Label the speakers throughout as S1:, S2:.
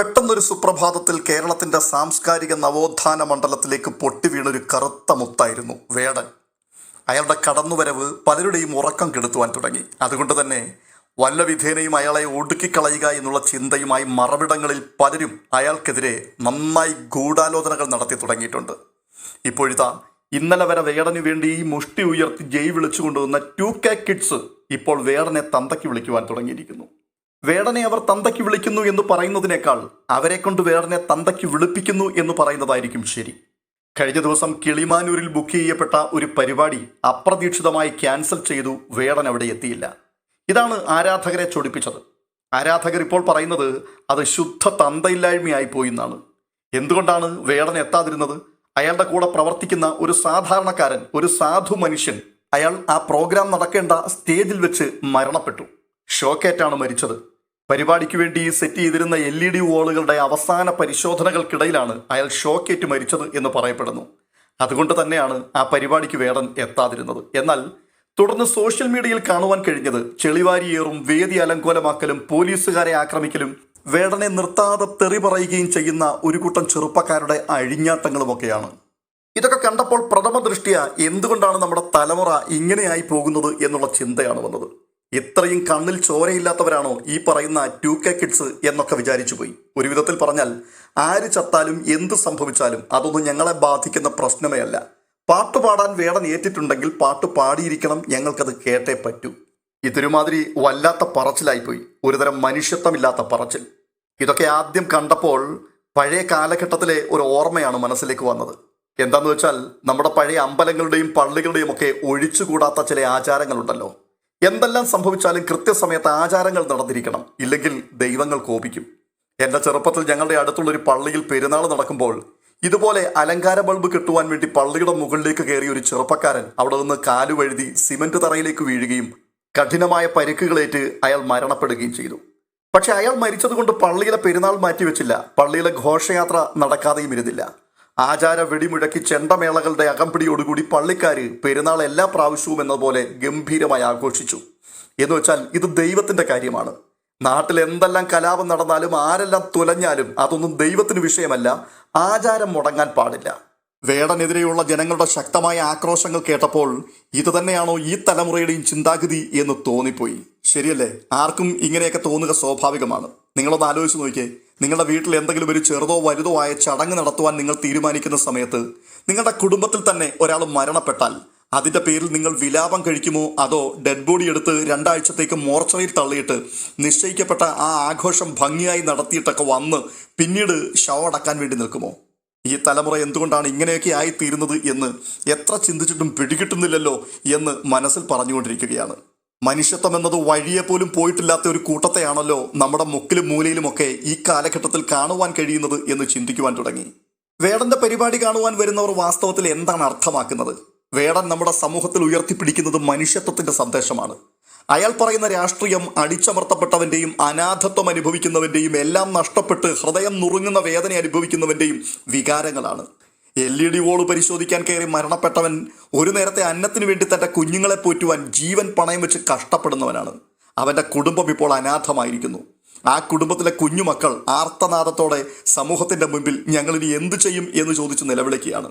S1: പെട്ടെന്നൊരു സുപ്രഭാതത്തിൽ കേരളത്തിന്റെ സാംസ്കാരിക നവോത്ഥാന മണ്ഡലത്തിലേക്ക് പൊട്ടിവീണൊരു കറുത്ത മുത്തായിരുന്നു വേടൻ. അയാളുടെ കടന്നുവരവ് പലരുടെയും ഉറക്കം കെടുത്തുവാൻ തുടങ്ങി. അതുകൊണ്ട് തന്നെ വല്ല വിധേനയും അയാളെ ഒടുക്കിക്കളയുക എന്നുള്ള ചിന്തയുമായി മറവിടങ്ങളിൽ പലരും അയാൾക്കെതിരെ നന്നായി ഗൂഢാലോചനകൾ നടത്തി തുടങ്ങിയിട്ടുണ്ട്. ഇപ്പോഴിതാ ഇന്നലെ വരെ വേടന് വേണ്ടി മുഷ്ടി ഉയർത്തി ജയ് വിളിച്ചു കൊണ്ടുവന്ന ടു കെ കിഡ്സ് ഇപ്പോൾ വേടനെ തന്തയ്ക്ക് വിളിക്കുവാൻ തുടങ്ങിയിരിക്കുന്നു. വേടനെ അവർ തന്തയ്ക്ക് വിളിക്കുന്നു എന്ന് പറയുന്നതിനേക്കാൾ അവരെ കൊണ്ട് വേടനെ തന്തയ്ക്ക് വിളിപ്പിക്കുന്നു എന്ന് പറയുന്നതായിരിക്കും ശരി. കഴിഞ്ഞ ദിവസം കിളിമാനൂരിൽ ബുക്ക് ചെയ്യപ്പെട്ട ഒരു പരിപാടി അപ്രതീക്ഷിതമായി ക്യാൻസൽ ചെയ്തു വേടൻ അവിടെ എത്തിയില്ല. ഇതാണ് ആരാധകരെ ചൊടിപ്പിച്ചത്. ആരാധകർ ഇപ്പോൾ പറയുന്നത് അത് ശുദ്ധ തന്തയില്ലായ്മയായി പോയി എന്നാണ്. എന്തുകൊണ്ടാണ് വേടൻ എത്താതിരുന്നത്? അയാളുടെ കൂടെ പ്രവർത്തിക്കുന്ന ഒരു സാധാരണക്കാരൻ ഒരു സാധു മനുഷ്യൻ അയാൾ ആ പ്രോഗ്രാം നടക്കേണ്ട സ്റ്റേജിൽ വെച്ച് മരണപ്പെട്ടു. ഷോക്കേറ്റാണ് മരിച്ചത്. പരിപാടിക്ക് വേണ്ടി സെറ്റ് ചെയ്തിരുന്ന എൽ ഇ ഡി വോളുകളുടെ അവസാന പരിശോധനകൾക്കിടയിലാണ് അയാൾ ഷോക്കേറ്റ് മരിച്ചത് എന്ന് പറയപ്പെടുന്നു. അതുകൊണ്ട് തന്നെയാണ് ആ പരിപാടിക്ക് വേടൻ എത്താതിരുന്നത്. എന്നാൽ തുടർന്ന് സോഷ്യൽ മീഡിയയിൽ കാണുവാൻ കഴിഞ്ഞത് ചെളിവാരിയേറും വേദി അലങ്കോലമാക്കലും പോലീസുകാരെ ആക്രമിക്കലും വേടനെ നിർത്താതെ തെറി പറയുകയും ചെയ്യുന്ന ഒരു കൂട്ടം ചെറുപ്പക്കാരുടെ അഴിഞ്ഞാട്ടങ്ങളുമൊക്കെയാണ്. ഇതൊക്കെ കണ്ടപ്പോൾ പ്രഥമ ദൃഷ്ടിയ എന്തുകൊണ്ടാണ് നമ്മുടെ തലമുറ ഇങ്ങനെയായി പോകുന്നത് എന്നുള്ള ചിന്തയാണ് വന്നത്. ഇത്രയും കണ്ണിൽ ചോരയില്ലാത്തവരാണോ ഈ പറയുന്ന ടു കെ കിഡ്സ് എന്നൊക്കെ വിചാരിച്ചു പോയി. ഒരു വിധത്തിൽ പറഞ്ഞാൽ ആര് ചത്താലും എന്ത് സംഭവിച്ചാലും അതൊന്നും ഞങ്ങളെ ബാധിക്കുന്ന പ്രശ്നമേ അല്ല. പാട്ട് പാടാൻ വേടൻ ഏറ്റിട്ടുണ്ടെങ്കിൽ പാട്ട് പാടിയിരിക്കണം ഞങ്ങൾക്കത് കേട്ടേ പറ്റൂ. ഇതൊരുമാതിരി വല്ലാത്ത പറച്ചിലായിപ്പോയി. ഒരുതരം മനുഷ്യത്വമില്ലാത്ത പറച്ചിൽ. ഇതൊക്കെ ആദ്യം കണ്ടപ്പോൾ പഴയ കാലഘട്ടത്തിലെ ഒരു ഓർമ്മയാണ് മനസ്സിലേക്ക് വന്നത്. എന്താന്ന് വെച്ചാൽ നമ്മുടെ പഴയ അമ്പലങ്ങളുടെയും പള്ളികളുടെയും ഒക്കെ ഒഴിച്ചുകൂടാത്ത ചില ആചാരങ്ങളുണ്ടല്ലോ. എന്തെല്ലാം സംഭവിച്ചാലും കൃത്യസമയത്ത് ആചാരങ്ങൾ നടന്നിരിക്കണം. ഇല്ലെങ്കിൽ ദൈവങ്ങൾ കോപിക്കും. എന്റെ ചെറുപ്പത്തിൽ ഞങ്ങളുടെ അടുത്തുള്ള ഒരു പള്ളിയിൽ പെരുന്നാൾ നടക്കുമ്പോൾ ഇതുപോലെ അലങ്കാര ബൾബ് കിട്ടുവാൻ വേണ്ടി പള്ളിയുടെ മുകളിലേക്ക് കയറിയ ഒരു ചെറുപ്പക്കാരൻ അവിടെ നിന്ന് കാലു വഴുതി സിമന്റ് തറയിലേക്ക് വീഴുകയും കഠിനമായ പരിക്കുകളേറ്റ് അയാൾ മരണപ്പെടുകയും ചെയ്തു. പക്ഷെ അയാൾ മരിച്ചതുകൊണ്ട് പള്ളിയിലെ പെരുന്നാൾ മാറ്റിവെച്ചില്ല. പള്ളിയിലെ ഘോഷയാത്ര നടക്കാതെയും ഇരുന്നില്ല. ആചാര വെടിമുഴക്കി ചെണ്ടമേളകളുടെ അകമ്പടിയോടുകൂടി പള്ളിക്കാര് പെരുന്നാൾ എല്ലാ പ്രാവശ്യവും എന്നതുപോലെ ഗംഭീരമായി ആഘോഷിച്ചു. എന്ന് വെച്ചാൽ ഇത് ദൈവത്തിന്റെ കാര്യമാണ്. നാട്ടിൽ എന്തെല്ലാം കലാപം നടന്നാലും ആരെല്ലാം തുലഞ്ഞാലും അതൊന്നും ദൈവത്തിന് വിഷയമല്ല. ആചാരം മുടങ്ങാൻ പാടില്ല. വേടനെതിരെയുള്ള ജനങ്ങളുടെ ശക്തമായ ആക്രോശങ്ങൾ കേട്ടപ്പോൾ ഇത് തന്നെയാണോ ഈ തലമുറയുടെയും ചിന്താഗതി എന്ന് തോന്നിപ്പോയി. ശരിയല്ലേ? ആർക്കും ഇങ്ങനെയൊക്കെ തോന്നുക സ്വാഭാവികമാണ്. നിങ്ങളൊന്ന് ആലോചിച്ച് നോക്കിയേ. നിങ്ങളുടെ വീട്ടിൽ എന്തെങ്കിലും ഒരു ചെറുതോ വലുതോ ആയ ചടങ്ങ് നടത്തുവാൻ നിങ്ങൾ തീരുമാനിക്കുന്ന സമയത്ത് നിങ്ങളുടെ കുടുംബത്തിൽ തന്നെ ഒരാൾ മരണപ്പെട്ടാൽ അതിന്റെ പേരിൽ നിങ്ങൾ വിലാപം കഴിക്കുമോ? അതോ ഡെഡ് ബോഡി എടുത്ത് രണ്ടാഴ്ചത്തേക്ക് മോർച്ചറിയിൽ തള്ളിയിട്ട് നിശ്ചയിക്കപ്പെട്ട ആ ആഘോഷം ഭംഗിയായി നടത്തിയിട്ടൊക്കെ വന്ന് പിന്നീട് ശവം അടക്കാൻ വേണ്ടി നിൽക്കുമോ? ഈ തലമുറ എന്തുകൊണ്ടാണ് ഇങ്ങനെയൊക്കെ ആയിത്തീരുന്നത് എന്ന് എത്ര ചിന്തിച്ചിട്ടും പിടികിട്ടുന്നില്ലല്ലോ എന്ന് മനസ്സിൽ പറഞ്ഞുകൊണ്ടിരിക്കുകയാണ്. മനുഷ്യത്വം എന്നത് വഴിയെ പോലും പോയിട്ടില്ലാത്ത ഒരു കൂട്ടത്തെയാണല്ലോ നമ്മുടെ മുക്കിലും മൂലയിലുമൊക്കെ ഈ കാലഘട്ടത്തിൽ കാണുവാൻ കഴിയുന്നത് എന്ന് ചിന്തിക്കുവാൻ തുടങ്ങി. വേടന്റെ പരിപാടി കാണുവാൻ വരുന്നവർ വാസ്തവത്തിൽ എന്താണ് അർത്ഥമാക്കുന്നത്? വേടൻ നമ്മുടെ സമൂഹത്തിൽ ഉയർത്തിപ്പിടിക്കുന്നത് മനുഷ്യത്വത്തിന്റെ സന്ദേശമാണ്. അയാൾ പറയുന്ന രാഷ്ട്രീയം അടിച്ചമർത്തപ്പെട്ടവന്റെയും അനാഥത്വം അനുഭവിക്കുന്നവന്റെയും എല്ലാം നഷ്ടപ്പെട്ട് ഹൃദയം നുറുങ്ങുന്ന വേദന അനുഭവിക്കുന്നവന്റെയും വികാരങ്ങളാണ്. എൽ ഇ ഡി വോൾ പരിശോധിക്കാൻ കയറി മരണപ്പെട്ടവൻ ഒരു നേരത്തെ അന്നത്തിന് വേണ്ടി തന്റെ കുഞ്ഞുങ്ങളെ പോറ്റുവാൻ ജീവൻ പണയം വെച്ച് കഷ്ടപ്പെടുന്നവനാണ്. അവന്റെ കുടുംബം ഇപ്പോൾ അനാഥമായിരിക്കുന്നു. ആ കുടുംബത്തിലെ കുഞ്ഞുമക്കൾ ആർത്തനാദത്തോടെ സമൂഹത്തിന്റെ മുമ്പിൽ ഞങ്ങളിനി എന്തു ചെയ്യും എന്ന് ചോദിച്ച് നിലവിളിക്കുകയാണ്.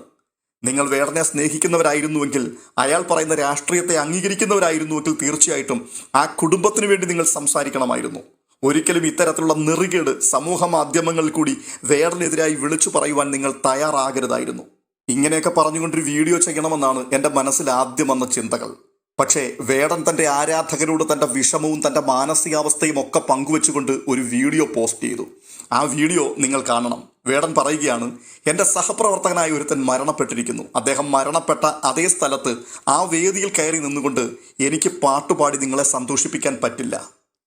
S1: നിങ്ങൾ വേടനെ സ്നേഹിക്കുന്നവരായിരുന്നുവെങ്കിൽ അയാൾ പറയുന്ന രാഷ്ട്രീയത്തെ അംഗീകരിക്കുന്നവരായിരുന്നുവെങ്കിൽ തീർച്ചയായിട്ടും ആ കുടുംബത്തിന് വേണ്ടി നിങ്ങൾ സംസാരിക്കണമായിരുന്നു. ഒരിക്കലും ഇത്തരത്തിലുള്ള നെറികേട് സമൂഹ മാധ്യമങ്ങളിൽ കൂടി വേടനെതിരായി വിളിച്ചു പറയുവാൻ നിങ്ങൾ തയ്യാറാകരുതായിരുന്നു. ഇങ്ങനെയൊക്കെ പറഞ്ഞുകൊണ്ടൊരു വീഡിയോ ചെയ്യണമെന്നാണ് എന്റെ മനസ്സിൽ ആദ്യം വന്ന ചിന്തകൾ. പക്ഷേ വേടൻ തന്റെ ആരാധകരോട് തന്റെ വിഷമവും തന്റെ മാനസികാവസ്ഥയും ഒക്കെ പങ്കുവെച്ചുകൊണ്ട് ഒരു വീഡിയോ പോസ്റ്റ് ചെയ്തു. ആ വീഡിയോ നിങ്ങൾ കാണണം. വേടൻ പറയുകയാണ് എന്റെ സഹപ്രവർത്തകനായ ഒരുത്തൻ മരണപ്പെട്ടിരിക്കുന്നു. അദ്ദേഹം മരണപ്പെട്ട അതേ സ്ഥലത്ത് ആ വേദിയിൽ കയറി നിന്നുകൊണ്ട് എനിക്ക് പാട്ടുപാടി നിങ്ങളെ സന്തോഷിപ്പിക്കാൻ പറ്റില്ല.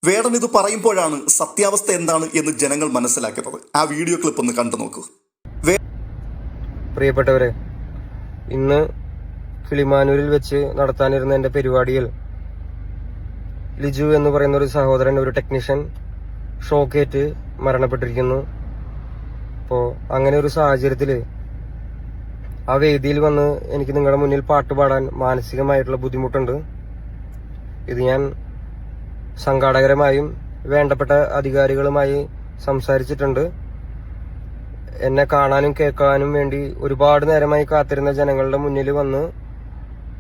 S1: വേടൻ ഇത് പറയുമ്പോഴാണ് സത്യാവസ്ഥ എന്താണ് എന്ന് ജനങ്ങൾ മനസ്സിലാക്കുന്നത്. ആ വീഡിയോ ക്ലിപ്പ് ഒന്ന് കണ്ടു നോക്കൂ
S2: പ്രിയപ്പെട്ടവരെ ഇന്ന് കിളിമാനൂരിൽ വെച്ച് നടത്താനിരുന്ന എന്റെ പരിപാടിയിൽ ലിജു എന്ന് പറയുന്ന ഒരു സഹോദരൻ ഒരു ടെക്നീഷ്യൻ ഷോക്കേറ്റ് മരണപ്പെട്ടിരിക്കുന്നു. അപ്പോൾ അങ്ങനെ ഒരു സാഹചര്യത്തിൽ ആ വേദിയിൽ വന്ന് എനിക്ക് നിങ്ങളുടെ മുന്നിൽ പാട്ട് പാടാൻ മാനസികമായിട്ടുള്ള ബുദ്ധിമുട്ടുണ്ട്. ഇത് ഞാൻ സംഘാടകരമായും വേണ്ടപ്പെട്ട അധികാരികളുമായി സംസാരിച്ചിട്ടുണ്ട്. എന്നെ കാണാനും കേൾക്കാനും വേണ്ടി ഒരുപാട് നേരമായി കാത്തിരുന്ന ജനങ്ങളുടെ മുന്നിൽ വന്ന്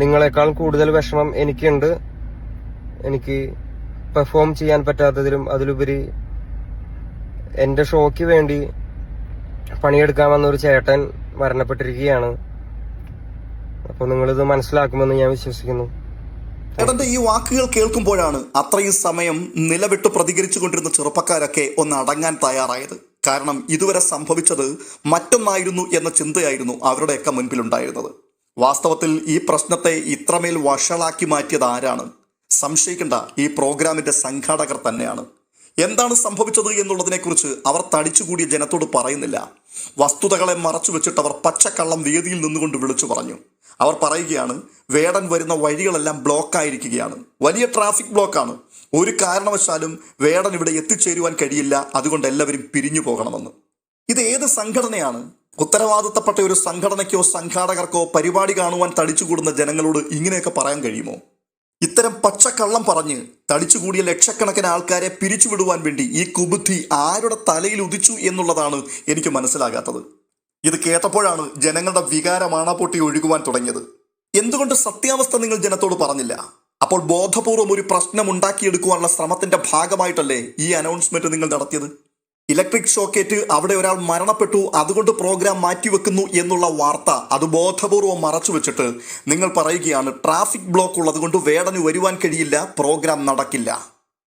S2: നിങ്ങളെക്കാൾ കൂടുതൽ വിഷമം എനിക്കുണ്ട്. എനിക്ക് പെർഫോം ചെയ്യാൻ പറ്റാത്തതിലും അതിലുപരി എന്റെ ഷോയ്ക്ക് വേണ്ടി പണിയെടുക്കാൻ വന്ന ഒരു ചേട്ടൻ മരണപ്പെട്ടിരിക്കുകയാണ്. അപ്പോൾ നിങ്ങളിത് മനസ്സിലാക്കുമെന്ന് ഞാൻ വിശ്വസിക്കുന്നു.
S1: ചേട്ടന്റെ ഈ വാക്കുകൾ കേൾക്കുമ്പോഴാണ് അത്രയും സമയം നിലവിട്ട് പ്രതികരിച്ചു കൊണ്ടിരുന്ന ചെറുപ്പക്കാരൊക്കെ ഒന്ന് അടങ്ങാൻ തയ്യാറായത്. കാരണം ഇതുവരെ സംഭവിച്ചത് മറ്റൊന്നായിരുന്നു എന്ന ചിന്തയായിരുന്നു അവരുടെയൊക്കെ മുൻപിലുണ്ടായിരുന്നത്. വാസ്തവത്തിൽ ഈ പ്രശ്നത്തെ ഇത്രമേൽ വഷളാക്കി മാറ്റിയത് ആരാണ്? സംശയിക്കേണ്ട ഈ പ്രോഗ്രാമിന്റെ സംഘാടകർ തന്നെയാണ്. എന്താണ് സംഭവിച്ചത് എന്നുള്ളതിനെക്കുറിച്ച് അവർ തടിച്ചുകൂടിയ ജനത്തോട് പറയുന്നില്ല. വസ്തുതകളെ മറച്ചു വെച്ചിട്ട് അവർ പച്ചക്കള്ളം വേദിയിൽ നിന്നുകൊണ്ട് വിളിച്ചു പറഞ്ഞു. അവർ പറയുകയാണ് വേടൻ വരുന്ന വഴികളെല്ലാം ബ്ലോക്ക് ആയിരിക്കുകയാണ് വലിയ ട്രാഫിക് ബ്ലോക്കാണ്. ഒരു കാരണവശാലും വേടൻ ഇവിടെ എത്തിച്ചേരുവാൻ കഴിയില്ല. അതുകൊണ്ട് എല്ലാവരും പിരിഞ്ഞു പോകണമെന്ന്. ഇത് ഏത് സംഘടനയാണ്? ഉത്തരവാദിത്തപ്പെട്ട ഒരു സംഘടനയ്ക്കോ സംഘാടകർക്കോ പരിപാടി കാണുവാൻ തടിച്ചുകൂടുന്ന ജനങ്ങളോട് ഇങ്ങനെയൊക്കെ പറയാൻ കഴിയുമോ? ഇത്തരം പച്ചക്കള്ളം പറഞ്ഞ് തടിച്ചുകൂടിയ ലക്ഷക്കണക്കിന് ആൾക്കാരെ പിരിച്ചുവിടുവാൻ വേണ്ടി ഈ കുബുദ്ധി ആരുടെ തലയിൽ ഉദിച്ചു എന്നുള്ളതാണ് എനിക്ക് മനസ്സിലാകാത്തത്. ഇത് കേട്ടപ്പോഴാണ് ജനങ്ങളുടെ വികാരമാണ പൊട്ടി ഒഴുകുവാൻ തുടങ്ങിയത്. എന്തുകൊണ്ട് സത്യാവസ്ഥ നിങ്ങൾ ജനത്തോട് പറഞ്ഞില്ല? അപ്പോൾ ബോധപൂർവം ഒരു പ്രശ്നം ഉണ്ടാക്കിയെടുക്കുവാനുള്ള ശ്രമത്തിന്റെ ഭാഗമായിട്ടല്ലേ ഈ അനൗൺസ്മെന്റ് നിങ്ങൾ നടത്തിയത്? ഇലക്ട്രിക് ഷോക്കേറ്റ് അവിടെ ഒരാൾ മരണപ്പെട്ടു അതുകൊണ്ട് പ്രോഗ്രാം മാറ്റിവെക്കുന്നു എന്നുള്ള വാർത്ത അത് ബോധപൂർവം മറച്ചു വെച്ചിട്ട് നിങ്ങൾ പറയുകയാണ് ട്രാഫിക് ബ്ലോക്ക് ഉള്ളതുകൊണ്ട് വേടന് വരുവാൻ കഴിയില്ല പ്രോഗ്രാം നടക്കില്ല.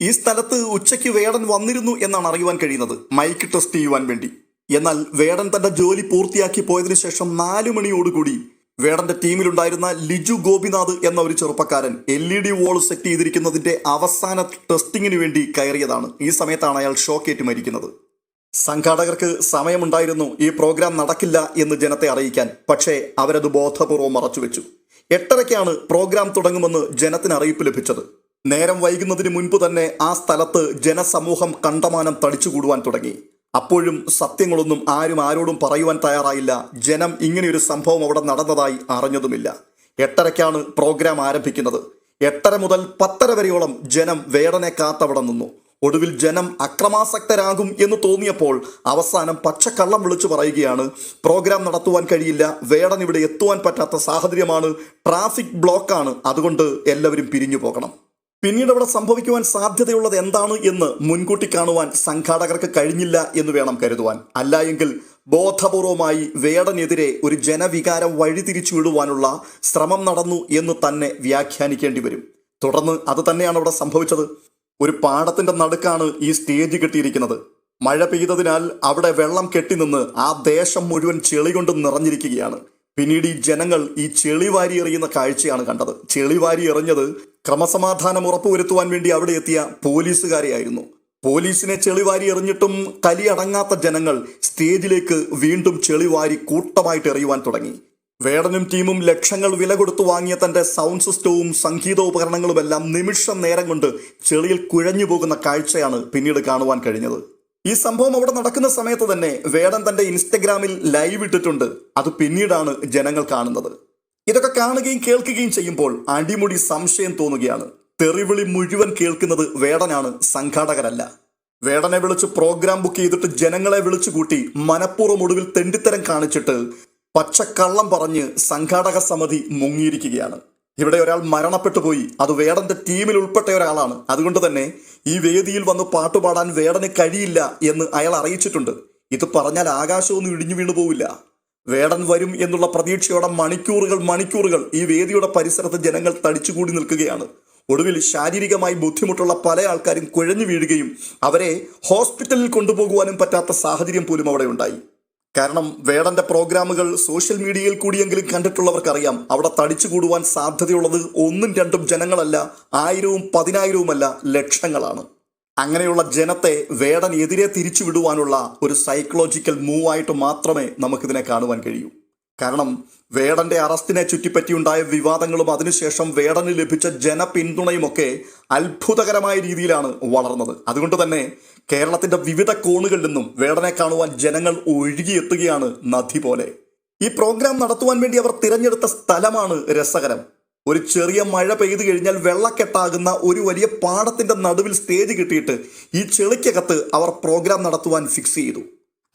S1: ഈ സ്ഥലത്ത് ഉച്ചയ്ക്ക് വേടൻ വന്നിരുന്നു എന്നാണ് അറിയുവാൻ കഴിയുന്നത്. മൈക്ക് ടെസ്റ്റ് ചെയ്യുവാൻ വേണ്ടി. എന്നാൽ വേടൻ തന്റെ ജോലി പൂർത്തിയാക്കി പോയതിനു ശേഷം നാലു മണിയോടുകൂടി വേടന്റെ ടീമിലുണ്ടായിരുന്ന ലിജു ഗോപിനാഥ് എന്ന ഒരു ചെറുപ്പക്കാരൻ L E D wall set ചെയ്തിരിക്കുന്നതിന്റെ അവസാന ടെസ്റ്റിങ്ങിന് വേണ്ടി കയറിയതാണ്. ഈ സമയത്താണ് അയാൾ ഷോക്കേറ്റ് മരിക്കുന്നത്. സംഘാടകർക്ക് സമയമുണ്ടായിരുന്നു. ഈ പ്രോഗ്രാം നടക്കില്ല എന്ന് ജനത്തെ അറിയിക്കാൻ. പക്ഷേ അവരത് ബോധപൂർവം മറച്ചുവെച്ചു. എട്ടരയ്ക്കാണ് പ്രോഗ്രാം തുടങ്ങുമെന്ന് ജനത്തിന് അറിയിപ്പ് ലഭിച്ചത്. നേരം വൈകുന്നതിന് മുൻപ് തന്നെ ആ സ്ഥലത്ത് ജനസമൂഹം കണ്ടമാനം തടിച്ചുകൂടുവാൻ തുടങ്ങി. അപ്പോഴും സത്യങ്ങളൊന്നും ആരും ആരോടും പറയുവാൻ തയ്യാറായില്ല. ജനം ഇങ്ങനെയൊരു സംഭവം അവിടെ നടന്നതായി അറിഞ്ഞതുമില്ല. എട്ടരയ്ക്കാണ് പ്രോഗ്രാം ആരംഭിക്കുന്നത്. എട്ടര മുതൽ പത്തര വരെയോളം ജനം വേടനെ കാത്തവിടെ നിന്നു. ഒടുവിൽ ജനം അക്രമാസക്തരാകും എന്ന് തോന്നിയപ്പോൾ അവസാനം പച്ചക്കള്ളം വിളിച്ചു പറയുകയാണ്. പ്രോഗ്രാം നടത്തുവാൻ കഴിയില്ല. വേടൻ ഇവിടെ എത്തുവാൻ പറ്റാത്ത സാഹചര്യമാണ്. ട്രാഫിക് ബ്ലോക്കാണ്. അതുകൊണ്ട് എല്ലാവരും പിരിഞ്ഞു പോകണം. പിന്നീട് അവിടെ സംഭവിക്കുവാൻ സാധ്യതയുള്ളത് എന്താണ് എന്ന് മുൻകൂട്ടി കാണുവാൻ സംഘാടകർക്ക് കഴിഞ്ഞില്ല എന്ന് വേണം കരുതുവാൻ. അല്ല എങ്കിൽ ബോധപൂർവമായി വേടനെതിരെ ഒരു ജനവികാരം വഴിതിരിച്ചു വിടുവാനുള്ള ശ്രമം നടന്നു എന്ന് തന്നെ വ്യാഖ്യാനിക്കേണ്ടി വരും. തുടർന്ന് അത് തന്നെയാണ് അവിടെ സംഭവിച്ചത്. ഒരു പാടത്തിന്റെ നടുക്കാണ് ഈ സ്റ്റേജ് കെട്ടിയിരിക്കുന്നത്. മഴ പെയ്തതിനാൽ അവിടെ വെള്ളം കെട്ടിനിന്ന് ആ ദേശം മുഴുവൻ ചെളി കൊണ്ട് നിറഞ്ഞിരിക്കുകയാണ്. പിന്നീട് ഈ ജനങ്ങൾ ഈ ചെളി വാരി എറിയുന്ന കാഴ്ചയാണ് കണ്ടത്. ചെളി വാരി എറിഞ്ഞത് ക്രമസമാധാനം ഉറപ്പുവരുത്തുവാൻ വേണ്ടി അവിടെ എത്തിയ പോലീസുകാരെയായിരുന്നു പോലീസിനെ ചെളിവാരി എറിഞ്ഞിട്ടും കലി അടങ്ങാത്ത ജനങ്ങൾ സ്റ്റേജിലേക്ക് വീണ്ടും ചെളിവാരി കൂട്ടമായിട്ട് എറിയുവാൻ തുടങ്ങി. വേടനും ടീമും ലക്ഷങ്ങൾ വില കൊടുത്തു വാങ്ങിയ തന്റെ സൗണ്ട് സിസ്റ്റവും സംഗീതോപകരണങ്ങളുമെല്ലാം നിമിഷം നേരം കൊണ്ട് ചെളിയിൽ കുഴഞ്ഞു പോകുന്ന കാഴ്ചയാണ് പിന്നീട് കാണുവാൻ കഴിഞ്ഞത്. ഈ സംഭവം അവിടെ നടക്കുന്ന സമയത്ത് തന്നെ വേടൻ തന്റെ ഇൻസ്റ്റഗ്രാമിൽ ലൈവ് ഇട്ടിട്ടുണ്ട്. അത് പിന്നീടാണ് ജനങ്ങൾ കാണുന്നത്. ഇതൊക്കെ കാണുകയും കേൾക്കുകയും ചെയ്യുമ്പോൾ അടിമുടി സംശയം തോന്നുകയാണ്. തെറിവിളി മുഴുവൻ കേൾക്കുന്നത് വേടനാണ് സംഘാടകരല്ല. വേടനെ വിളിച്ച് പ്രോഗ്രാം ബുക്ക് ചെയ്തിട്ട് ജനങ്ങളെ വിളിച്ചു കൂട്ടി മനഃപൂർവം ഒടുവിൽ തെണ്ടിത്തരം കാണിച്ചിട്ട് പച്ചക്കള്ളം പറഞ്ഞ് സംഘാടക സമിതി മുങ്ങിയിരിക്കുകയാണ്. ഇവിടെ ഒരാൾ മരണപ്പെട്ടു പോയി. അത് വേടന്റെ ടീമിൽ ഉൾപ്പെട്ട ഒരാളാണ്. അതുകൊണ്ട് തന്നെ ഈ വേദിയിൽ വന്ന് പാട്ടുപാടാൻ വേടന് കഴിയില്ല എന്ന് അയാൾ അറിയിച്ചിട്ടുണ്ട്. ഇത് പറഞ്ഞാൽ ആകാശമൊന്നും ഇടിഞ്ഞു വീണു പോവില്ല. വേടൻ വരും എന്നുള്ള പ്രതീക്ഷയോടെ മണിക്കൂറുകൾ മണിക്കൂറുകൾ ഈ വേദിയുടെ പരിസരത്ത് ജനങ്ങൾ തടിച്ചുകൂടി നിൽക്കുകയാണ്. ഒടുവിൽ ശാരീരികമായി ബുദ്ധിമുട്ടുള്ള പല ആൾക്കാരും കുഴഞ്ഞു വീഴുകയും അവരെ ഹോസ്പിറ്റലിൽ കൊണ്ടുപോകുവാനും പറ്റാത്ത സാഹചര്യം പോലും അവിടെ ഉണ്ടായി. കാരണം വേടന്റെ പ്രോഗ്രാമുകൾ സോഷ്യൽ മീഡിയയിൽ കൂടിയെങ്കിലും കണ്ടിട്ടുള്ളവർക്കറിയാം. അവിടെ തടിച്ചു കൂടുവാൻ സാധ്യതയുള്ളത് ഒന്നും രണ്ടും ജനങ്ങളല്ല ആയിരവും പതിനായിരവുമല്ല ലക്ഷങ്ങളാണ്. അങ്ങനെയുള്ള ജനത്തെ വേടൻ എതിരെ തിരിച്ചു വിടുവാനുള്ള ഒരു സൈക്കോളജിക്കൽ മൂവായിട്ട് മാത്രമേ നമുക്കിതിനെ കാണുവാൻ കഴിയൂ. കാരണം വേടന്റെ അറസ്റ്റിനെ ചുറ്റിപ്പറ്റിയുണ്ടായ വിവാദങ്ങളും അതിനുശേഷം വേടന് ലഭിച്ച ജനപിന്തുണയുമൊക്കെ അത്ഭുതകരമായ രീതിയിലാണ് വളർന്നത്. അതുകൊണ്ട് തന്നെ കേരളത്തിന്റെ വിവിധ കോണുകളിൽ നിന്നും വേടനെ കാണുവാൻ ജനങ്ങൾ ഒഴുകിയെത്തുകയാണ് നദി പോലെ. ഈ പ്രോഗ്രാം നടത്തുവാൻ വേണ്ടി അവർ തിരഞ്ഞെടുത്ത സ്ഥലമാണ് രസകരം. ഒരു ചെറിയ മഴ പെയ്തു കഴിഞ്ഞാൽ വെള്ളക്കെട്ടാകുന്ന ഒരു വലിയ പാടത്തിന്റെ നടുവിൽ സ്റ്റേജ് കിട്ടിയിട്ട് ഈ ചെളിക്കകത്ത് അവർ പ്രോഗ്രാം നടത്തുവാൻ ഫിക്സ് ചെയ്തു.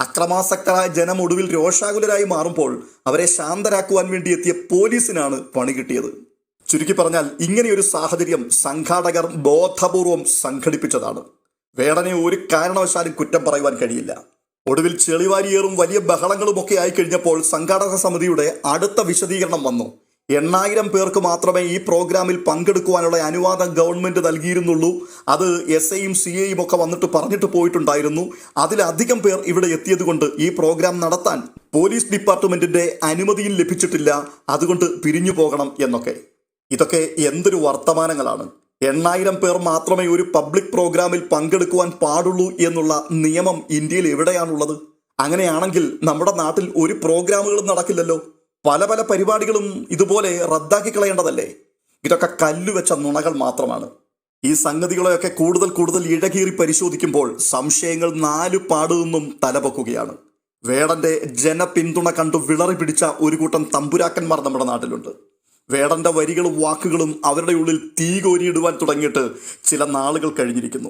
S1: അക്രമാസക്തരായ ജനം ഒടുവിൽ രോഷാകുലരായി മാറുമ്പോൾ അവരെ ശാന്തരാക്കുവാൻ വേണ്ടി എത്തിയ പോലീസിനാണ് പണി കിട്ടിയത്. ചുരുക്കി പറഞ്ഞാൽ ഇങ്ങനെയൊരു സാഹചര്യം സംഘാടകർ ബോധപൂർവം സംഘടിപ്പിച്ചതാണ്. വേടനെ ഒരു കാരണവശാലും കുറ്റം പറയുവാൻ കഴിയില്ല. ഒടുവിൽ ചെളിവാരിയേറും വലിയ ബഹളങ്ങളും ഒക്കെ ആയി കഴിഞ്ഞപ്പോൾ സംഘാടക സമിതിയുടെ അടുത്ത വിശദീകരണം വന്നു. എണ്ണായിരം പേർക്ക് മാത്രമേ ഈ പ്രോഗ്രാമിൽ പങ്കെടുക്കുവാനുള്ള അനുവാദം ഗവൺമെന്റ് നൽകിയിരുന്നുള്ളൂ. അത് എസ് ഐയും സി എയും ഒക്കെ വന്നിട്ട് പറഞ്ഞിട്ട് പോയിട്ടുണ്ടായിരുന്നു. അതിലധികം പേർ ഇവിടെ എത്തിയതുകൊണ്ട് ഈ പ്രോഗ്രാം നടത്താൻ പോലീസ് ഡിപ്പാർട്ട്മെന്റിന്റെ അനുമതിയും ലഭിച്ചിട്ടില്ല. അതുകൊണ്ട് പിരിഞ്ഞു പോകണം എന്നൊക്കെ. ഇതൊക്കെ എന്തൊരു വർത്തമാനങ്ങളാണ്. എണ്ണായിരം പേർ മാത്രമേ ഒരു പബ്ലിക് പ്രോഗ്രാമിൽ പങ്കെടുക്കുവാൻ പാടുള്ളൂ എന്നുള്ള നിയമം ഇന്ത്യയിൽ എവിടെയാണുള്ളത്? അങ്ങനെയാണെങ്കിൽ നമ്മുടെ നാട്ടിൽ ഒരു പ്രോഗ്രാമുകളും നടക്കില്ലല്ലോ. പല പല പരിപാടികളും ഇതുപോലെ റദ്ദാക്കി കളയേണ്ടതല്ലേ? ഇതൊക്കെ കല്ലുവെച്ച നുണകൾ മാത്രമാണ്. ഈ സംഗതികളെയൊക്കെ കൂടുതൽ കൂടുതൽ ഇഴകീറി പരിശോധിക്കുമ്പോൾ സംശയങ്ങൾ നാലു പാടു നിന്നും തലപൊക്കുകയാണ്. വേടന്റെ ജനപിന്തുണ കണ്ടു വിളറി പിടിച്ച ഒരു കൂട്ടം തമ്പുരാക്കന്മാർ നമ്മുടെ നാട്ടിലുണ്ട്. വേടന്റെ വരികളും വാക്കുകളും അവരുടെ ഉള്ളിൽ തീ കോരിയിടുവാൻ തുടങ്ങിയിട്ട് ചില നാളുകൾ കഴിഞ്ഞിരിക്കുന്നു.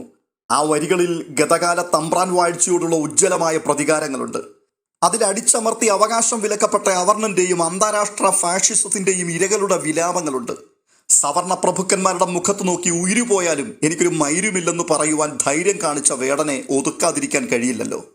S1: ആ വരികളിൽ ഗതകാല തമ്പ്രാൻ വാഴ്ചയോടുള്ള ഉജ്ജ്വലമായ പ്രതികാരങ്ങളുണ്ട്. അതിൽ അടിച്ചമർത്തി അവകാശം വിലക്കപ്പെട്ട അവർണന്റെയും അന്താരാഷ്ട്ര ഫാഷിസത്തിന്റെയും ഇരകളുടെ വിലാപങ്ങളുണ്ട്. സവർണ പ്രഭുക്കന്മാരുടെ മുഖത്ത് നോക്കി ഉയരുപോയാലും എനിക്കൊരു മൈരുമില്ലെന്ന് പറയുവാൻ ധൈര്യം കാണിച്ച വേടനെ ഒതുക്കാതിരിക്കാൻ കഴിയില്ലല്ലോ.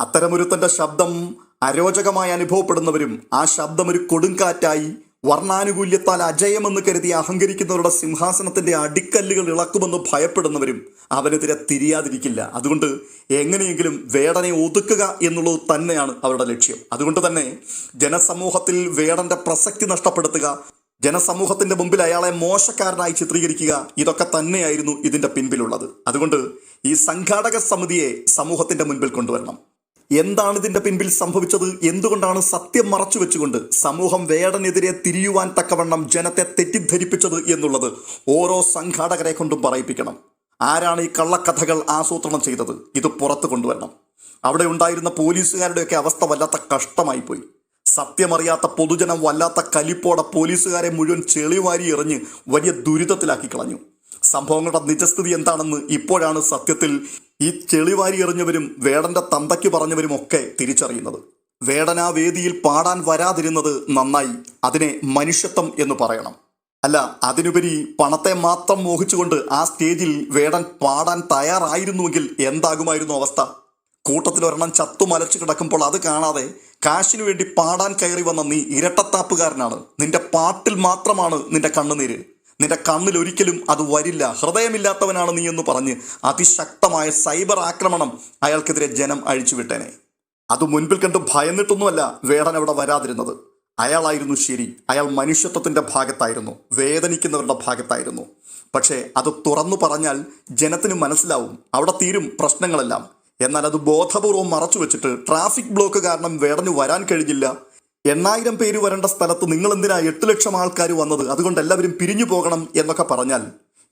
S1: അത്തരമൊരുത്തന്റെ ശബ്ദം അരോചകമായി അനുഭവപ്പെടുന്നവരും ആ ശബ്ദം ഒരു കൊടുങ്കാറ്റായി വർണാനുകൂല്യത്താൽ അജയമെന്ന് കരുതി അഹങ്കരിക്കുന്നവരുടെ സിംഹാസനത്തിന്റെ അടിക്കല്ലുകൾ ഇളക്കുമെന്ന് ഭയപ്പെടുന്നവരും അവനെതിരെ തിരിയാതിരിക്കില്ല. അതുകൊണ്ട് എങ്ങനെയെങ്കിലും വേടനെ ഒതുക്കുക എന്നുള്ളത് തന്നെയാണ് അവരുടെ ലക്ഷ്യം. അതുകൊണ്ട് തന്നെ ജനസമൂഹത്തിൽ വേടന്റെ പ്രസക്തി നഷ്ടപ്പെടുത്തുക ജനസമൂഹത്തിന്റെ മുമ്പിൽ അയാളെ മോശക്കാരനായി ചിത്രീകരിക്കുക ഇതൊക്കെ തന്നെയായിരുന്നു ഇതിന്റെ പിൻപിലുള്ളത്. അതുകൊണ്ട് ഈ സംഘാടക സമിതിയെ സമൂഹത്തിന്റെ മുൻപിൽ കൊണ്ടുവരണം. എന്താണ് ഇതിന്റെ പിൻപിൽ സംഭവിച്ചത്? എന്തുകൊണ്ടാണ് സത്യം മറച്ചു വെച്ചുകൊണ്ട് സമൂഹം വേടനെതിരെ തിരിയുവാൻ തക്കവണ്ണം ജനത്തെ തെറ്റിദ്ധരിപ്പിച്ചത് എന്നുള്ളത് ഓരോ സംഘാടകരെ കൊണ്ടും പറയിപ്പിക്കണം. ആരാണ് ഈ കള്ളക്കഥകൾ ആസൂത്രണം ചെയ്തത്? ഇത് പുറത്തു കൊണ്ടുവരണം. അവിടെ ഉണ്ടായിരുന്ന പോലീസുകാരുടെയൊക്കെ അവസ്ഥ വല്ലാത്ത കഷ്ടമായി പോയി സത്യമറിയാത്ത പൊതുജനം വല്ലാത്ത കലിപ്പോടെ പോലീസുകാരെ മുഴുവൻ ചെളിവാരി എറിഞ്ഞ് വലിയ ദുരിതത്തിലാക്കി കളഞ്ഞു. സംഭവങ്ങളുടെ നിജസ്ഥിതി എന്താണെന്ന് ഇപ്പോഴാണ് സത്യത്തിൽ ഈ ചെളിവാരി എറിഞ്ഞവരും വേടന്റെ തന്തയ്ക്ക് പറഞ്ഞവരും ഒക്കെ തിരിച്ചറിയുന്നത്. വേടന വേദിയിൽ പാടാൻ വരാതിരുന്നത് നന്നായി അതിനെ മനുഷ്യത്വം എന്ന് പറയണം. അല്ല അതിനുപരി പണത്തെ മാത്രം മോഹിച്ചുകൊണ്ട് ആ സ്റ്റേജിൽ വേടൻ പാടാൻ തയ്യാറായിരുന്നുവെങ്കിൽ എന്താകുമായിരുന്നു അവസ്ഥ? കൂട്ടത്തിൽ ഒരെണ്ണം ചത്തു മലച്ചു കിടക്കുമ്പോൾ അത് കാണാതെ കാശിനു വേണ്ടി പാടാൻ കയറി വന്ന നീ ഇരട്ടത്താപ്പുകാരനാണ്. നിന്റെ പാട്ടിൽ മാത്രമാണ് നിന്റെ കണ്ണുനീര്. നിന്റെ കണ്ണിൽ ഒരിക്കലും അത് വരില്ല. ഹൃദയമില്ലാത്തവനാണ് നീ എന്ന് പറഞ്ഞ് അതിശക്തമായ സൈബർ ആക്രമണം അയാൾക്കെതിരെ ജനം അഴിച്ചുവിട്ടേനെ. അത് മുൻപിൽ കണ്ട് ഭയന്നിട്ടൊന്നുമല്ല വേടൻ അവിടെ വരാതിരുന്നത്. അയാളായിരുന്നു ശരി. അയാൾ മനുഷ്യത്വത്തിന്റെ ഭാഗത്തായിരുന്നു. വേദനിക്കുന്നവരുടെ ഭാഗത്തായിരുന്നു. പക്ഷേ അത് തുറന്നു പറഞ്ഞാൽ ജനത്തിന് മനസ്സിലാവും. അവിടെ തീരും പ്രശ്നങ്ങളെല്ലാം. എന്നാൽ അത് ബോധപൂർവം മറച്ചു വെച്ചിട്ട് ട്രാഫിക് ബ്ലോക്ക് കാരണം വേടന് വരാൻ കഴിഞ്ഞില്ല. എണ്ണായിരം പേര് വരേണ്ട സ്ഥലത്ത് നിങ്ങൾ എന്തിനാ എട്ട് ലക്ഷം ആൾക്കാർ വന്നത്? അതുകൊണ്ട് എല്ലാവരും പിരിഞ്ഞു പോകണം എന്നൊക്കെ പറഞ്ഞാൽ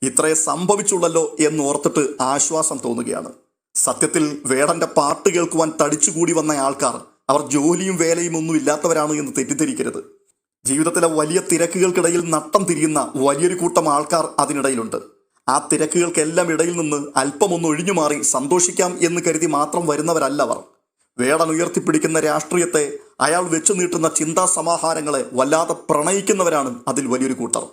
S1: ഇത്രേ സംഭവിച്ചുള്ളല്ലോ എന്ന് ഓർത്തിട്ട് ആശ്വാസം തോന്നുകയാണ്. സത്യത്തിൽ വേടന്റെ പാട്ട് കേൾക്കുവാൻ തടിച്ചുകൂടി വന്ന ആൾക്കാർ അവർ ജോലിയും വേലയും ഒന്നും ഇല്ലാത്തവരാണ് എന്ന് തെറ്റിദ്ധരിക്കരുത്. ജീവിതത്തിലെ വലിയ തിരക്കുകൾക്കിടയിൽ നട്ടം തിരിയുന്ന വലിയൊരു കൂട്ടം ആൾക്കാർ അതിനിടയിലുണ്ട്. ആ തിരക്കുകൾക്കെല്ലാം ഇടയിൽ നിന്ന് അല്പമൊന്ന് ഒഴിഞ്ഞു മാറി സന്തോഷിക്കാം എന്ന് കരുതി മാത്രം വരുന്നവരല്ല അവർ. വേടൻ ഉയർത്തിപ്പിടിക്കുന്ന രാഷ്ട്രീയത്തെ അയാൾ വെച്ചു നീട്ടുന്ന ചിന്താ സമാഹാരങ്ങളെ വല്ലാതെ പ്രണയിക്കുന്നവരാണ് അതിൽ വലിയൊരു കൂട്ടർ.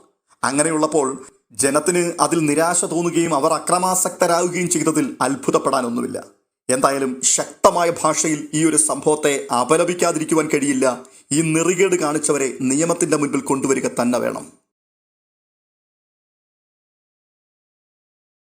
S1: അങ്ങനെയുള്ളപ്പോൾ ജനത്തിന് അതിൽ നിരാശ തോന്നുകയും അവർ അക്രമാസക്തരാകുകയും ചെയ്തതിൽ അത്ഭുതപ്പെടാനൊന്നുമില്ല. എന്തായാലും ശക്തമായ ഭാഷയിൽ ഈ ഒരു സംഭവത്തെ അപലപിക്കാതിരിക്കുവാൻ കഴിയില്ല. ഈ നെറികേട് കാണിച്ചവരെ നിയമത്തിന്റെ മുൻപിൽ കൊണ്ടുവരിക തന്നെ വേണം.